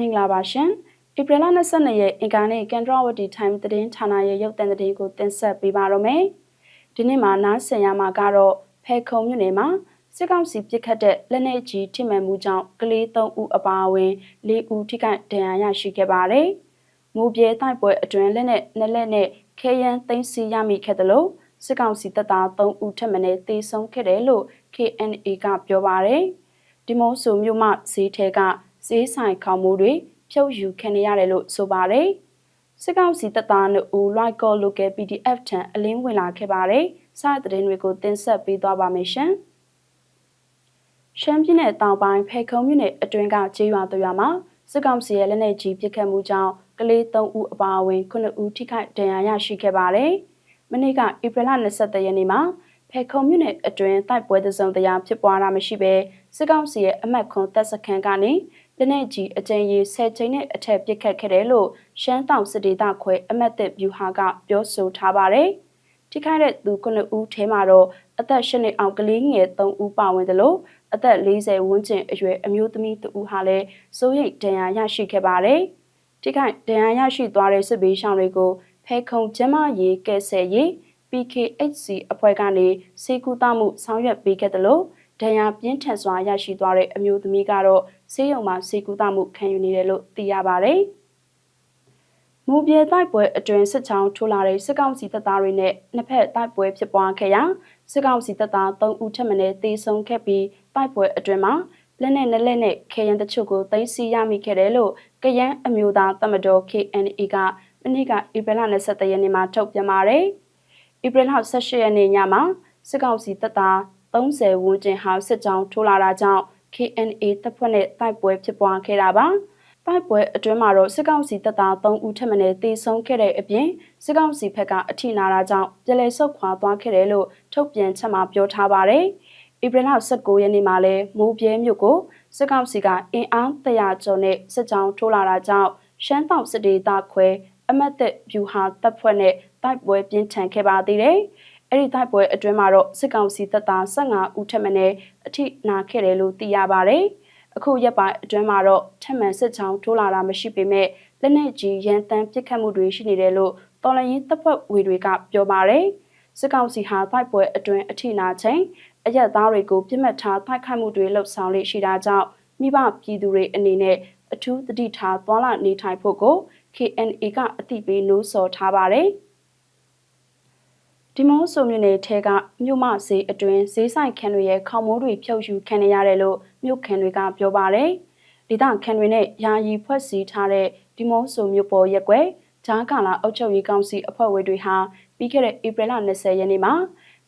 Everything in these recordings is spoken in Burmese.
မင်္ဂလာပါရှင်။ဧပြီလ22ရက်အင်္ဂါနေ့ကန်ဒရဝတီ time သတင်းဌာနရဲ့ရုပ်သံသတင်းကိုတင်ဆက်ပေးပါရမယ်။ဒီနေ့မှာနားဆင်ရမှာကတော့ဖဲခုံမြို့နယ်မှာစစ်ကောင်စီပစ်ခတ်တဲ့လက်နက်ကြီးထိမှန်မှုကြောင့်ကလေး3ဦးအပါအဝင်4ဦးထိခိုက်ဒဏ်ရာရရှိခဲ့ပါတယ်။မူပြေတိုက်ပွဲအတွင်းလက်နက်နှစ်လက်နဲ့ခဲယမ်းသိမ်းဆည်းရမိခဲ့တယ်လို့စစ်ကောင်စီတပ်သား3ဦးထပ်မံတေဆုံးခဲ့တယ်လို့ KNA ကပြောပါတယ်။ဒီမိုးဆူမြို့မှဈေးထဲက ဈေးဆိုင်ခေါမိုးတွေဖြုတ်ယူခံရတယ်လို့ဆိုပါတယ်။စစ်ကောင်စီတပ်သားတို့ဦးလိုက်ကော local PDF ထံအလင်းဝင်လာခဲ့ပါတယ်။စတဲ့တဲ့တွေကိုတင်ဆက်ပေးသွားပါမယ်ရှင်။ရှမ်းပြည်နယ်တောင်ပိုင်းဖေခုံမြို့နယ်အတွင်းကကျေးရွာတရွာမှာစစ်ကောင်စီရဲ့လက်နက်ကြီးပစ်ခတ်မှုကြောင့်ကလေး3ဦးအပါအဝင်9ဦးထိခိုက်ဒဏ်ရာရရှိခဲ့ပါတယ်။မနေ့ကဧပြီလ23ရက်နေ့မှာဖေခုံမြို့နယ်အတွင်းတိုက်ပွဲတစုံတရာဖြစ်ပွားတာမရှိဘဲစစ်ကောင်စီရဲ့အမတ်ခွန်တပ်စခန်းကနေ လက်နက်ကြီးအကြိမ်ကြီး10ချိန်နဲ့အထက်ပစ်ခတ်ခဲ့တယ်လို့ရှမ်းတောင်စစ်ဒေသခွဲအမတ်သက်ဗျူဟာကပြောဆိုထားပါတယ်။ထိခိုက်တဲ့သူ9ဦးထဲမှာတော့အသက်8နှစ်အောက်ကလေးငယ်3ဦးပါဝင်တယ်လို့အသက်40ဝန်းကျင်အရွယ်အမျိုးသမီး2ဦးဟာလည်းစိုးရိမ်ဒဏ်ရာရရှိခဲ့ပါတယ်။ထိခိုက်ဒဏ်ရာရရှိသွားတဲ့စစ်ဘေးရှောင်တွေကိုဖဲခုံကျမရေးကဲဆယ်ရေး PKHC အဖွဲ့ကနေစေကူတမှုဆောင်ရွက်ပေးခဲ့တယ်လို့ ဒဏ်ရာပြင်းထန်စွာရရှိသွားတဲ့အမျိုးသမီးကတော့ဆေးရုံမှာစေကူတမှုခံယူနေတယ်လို့သိရပါဗျ။မူပြေတိုက်ပွဲအတွင်းစစ်ချောင်းထိုးလာတဲ့စစ်ကောင်စီတပ်သားတွေနဲ့နှစ်ဖက်တိုက်ပွဲဖြစ်ပွားခဲ့ရာစစ်ကောင်စီတပ်သား3ဦးထပ်မံတေဆုံးခဲ့ပြီးတိုက်ပွဲအတွင်းမှာလက်နဲ့နဲ့လက်နဲ့ခဲယံတချို့ကိုသိမ်းဆည်းရမိခဲ့တယ်လို့ကယန်းအမျိုးသားတမတော် KNA ကမနေ့ကဧပြီလ23ရက်နေ့မှာထုတ်ပြန်ပါတယ်။ဧပြီလ18ရက်နေ့ညမှာစစ်ကောင်စီတပ်သား 30ဝန်းကျင်ဟာစစ်ကြောင်းထိုးလာတာကြောင့် KNA တပ်ဖွဲ့နဲ့တိုက်ပွဲဖြစ်ပွားခဲ့တာပါ။တိုက်ပွဲအတွင်းမှာတော့စစ်ကောင်စီတပ်သား3ဦးထပ်မံတေဆုံးခဲ့တဲ့အပြင်စစ်ကောင်စီဘက်ကအထိနာတာကြောင့်ပြည်လဲဆုတ်ခွာသွားခဲ့တယ်လို့ထုတ်ပြန်ချက်မှာပြောထားပါတယ်။ဧပြီလ19ရက်နေ့မှာလဲမိုးပြဲမြို့ကိုစစ်ကောင်စီကအင်အား100ကျော်နဲ့စစ်ကြောင်းထိုးလာတာကြောင့်ရှမ်းတောင်စစ်ဒေသခွဲအမတ်သက်ဗျူဟာတပ်ဖွဲ့နဲ့တိုက်ပွဲပြင်းထန်ခဲ့ပါသေးတယ်။ အဲ့ဒီတိုက်ပွဲအတွင်းမှာတော့စစ်ကောင်စီတပ်သား15ဦးထက်မနည်းအထိနာခဲ့တယ်လို့သိရပါတယ်။အခုရက်ပိုင်းအတွင်းမှာတော့ထက်မှန်စစ်ချောင်းထိုးလာတာမရှိပေမဲ့လက်နက်ကြီးရန်တမ်းပစ်ခတ်မှုတွေရှိနေတယ်လို့တော်လှန်ရေးတပ်ဖွဲ့ဝေတွေကပြောပါတယ်။စစ်ကောင်စီဟာတိုက်ပွဲအတွင်းအထိနာချိန်အရက်သားတွေကိုပြစ်မှတ်ထားတိုက်ခိုက်မှုတွေလှုပ်ဆောင်လေရှိတာကြောင့်မိဘပြည်သူတွေအနေနဲ့အထူးတတိထားသွားလာနေထိုင်ဖို့ကို KNA ကအသိပေးနှိုးဆော်ထားပါတယ်။ ဒီမောဆိုမြို့နယ်ထဲကမြို့မဈေးအတွင်းဈေးဆိုင်ခန်းတွေရဲ့ခေါမိုးတွေဖြုတ်ယူခံနေရတယ်လို့မြို့ခံတွေကပြောပါတယ်။ဒေသခံတွေနဲ့ယာယီဖွဲ့စည်းထားတဲ့ဒီမောဆိုမြို့ပေါ်ရက်ွယ်ဂျားကာလာအုပ်ချုပ်ရေးကောင်စီအဖွဲ့ဝင်တွေဟာပြီးခဲ့တဲ့ဧပြီလ20ရက်နေ့မှာ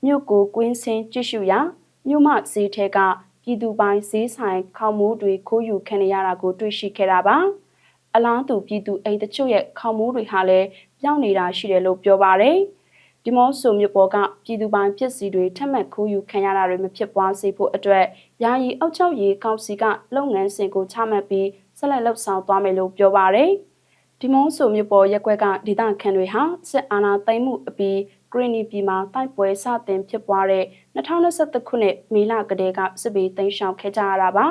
မြို့ကိုကွင်းစင်းကြည့်ရှုရာမြို့မဈေးထဲကပြည်သူပိုင်ဈေးဆိုင်ခေါမိုးတွေခိုးယူခံနေရတာကိုတွေ့ရှိခဲ့တာပါ။အလားတူပြည်သူအိမ်တချို့ရဲ့ခေါမိုးတွေဟာလည်းပြောင်းနေတာရှိတယ်လို့ပြောပါတယ်။ ဒီမော့ဆိုမြို့ပေါ်ကပြည်သူပိုင်ဖြစ်စီတွေထက်မှတ်ခိုးယူခံရတာတွေမဖြစ်ပွားစေဖို့အတွက်ယာယီအောက်ချုပ်ရေးကောင်စီကလုပ်ငန်းစဉ်ကိုချမှတ်ပြီးဆက်လက်လှုပ်ဆောင်သွားမယ်လို့ပြောပါရယ်ဒီမော့ဆိုမြို့ပေါ်ရက်ွက်ကဒေသခံတွေဟာစစ်အာဏာသိမ်းမှုအပြီးဂရနီပြည်မှာတိုက်ပွဲစတင်ဖြစ်ပွားတဲ့2021ခုနှစ်မေလကတည်းကစစ်ဘေးသိမ်းရှောင်ခဲ့ကြရတာပါ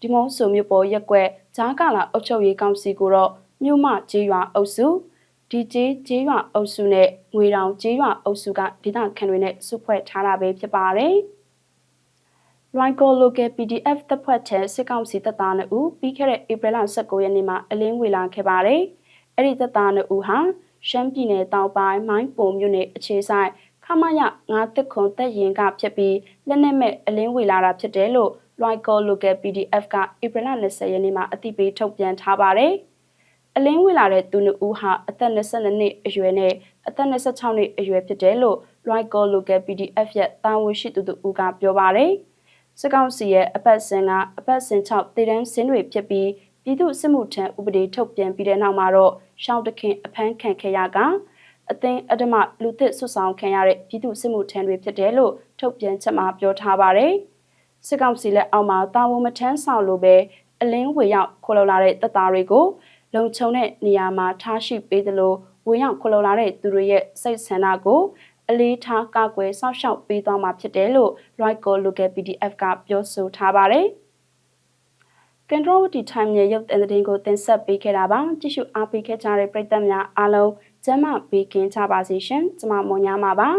ဒီမော့ဆိုမြို့ပေါ်ရက်ွက်ဂျားကာလာအုပ်ချုပ်ရေးကောင်စီကိုတော့မြို့မကျေးရွာအုပ်စု ဒီကျေးကျေးရွာအုပ်စုနဲ့ငွေတောင်ကျေးရွာအုပ်စုကဒေသခံတွေနဲ့စုဖွဲ့ထားတာပဲဖြစ်ပါတယ်။ Rico Local PDF တပ်ဖွဲ့ထဲစစ်ကောင်စီတပ်သား2ဦးပြီးခဲ့တဲ့ဧပြီလ19ရက်နေ့မှာအလင်းဝေလာခဲ့ပါတယ်။အဲ့ဒီတပ်သား2ဦးဟာရှမ်းပြည်နယ်တောင်ပိုင်းမိုင်းပုံမြို့နယ်အခြေဆိုင်ခမရ9တက်ခွန်တက်ရင်ကဖြစ်ပြီးလက်နက်မဲ့အလင်းဝေလာတာဖြစ်တယ်လို့ Rico Local PDF ကဧပြီလ20ရက်နေ့မှာအသိပေးထုတ်ပြန်ထားပါတယ်။ အလင်းဝင်လာတဲ့သူနှစ်ဦးဟာအသက်22နှစ်အရွယ်နဲ့အသက်26နှစ်အရွယ်ဖြစ်တယ်လို့ Rico Local PDF ရဲ့တာဝန်ရှိသူတို့ကပြောပါတယ်။စစ်ကောင်စီရဲ့အပတ်စဉ်ကအပတ်စဉ်6တည်တန်းစင်းတွေဖြစ်ပြီးပြည်သူစစ်မှုထမ်းဥပဒေထုတ်ပြန်ပြီးတဲ့နောက်မှာတော့ရှောင်းတခင်အဖမ်းခံခဲ့ရကအသိအဓမ္မလူသစ်ဆွဆောင်ခံရတဲ့ပြည်သူစစ်မှုထမ်းတွေဖြစ်တယ်လို့ထုတ်ပြန်ချက်မှာပြောထားပါတယ်။စစ်ကောင်စီလက်အောက်မှာတာဝန်မထမ်းဆောင်လို့ပဲအလင်းဝေရောက်ခေါ်လာတဲ့တပ်သားတွေကို လုံခြုံတဲ့နေရာမှာထားရှိပေးသလိုဝင်ရောက်ခလုံလာတဲ့သူတွေရဲ့စိတ်ဆန္ဒကိုအလေးထားကာကွယ်စောင့်ရှောက်ပေးသွားမှာဖြစ်တယ်လို့ Rico Local PDF ကပြောဆိုထားပါတယ်။ကန်ထရဝတီ time ရဲ့ရုပ်သံသတင်းကိုတင်ဆက်ပေးခဲ့တာပါကြည့်ရှုအားပေးခဲ့ကြတဲ့ပရိသတ်များအားလုံးကျမ်းမာပေးကင်းကြပါစေရှင်ကျွန်မမွန်ညာမှာပါ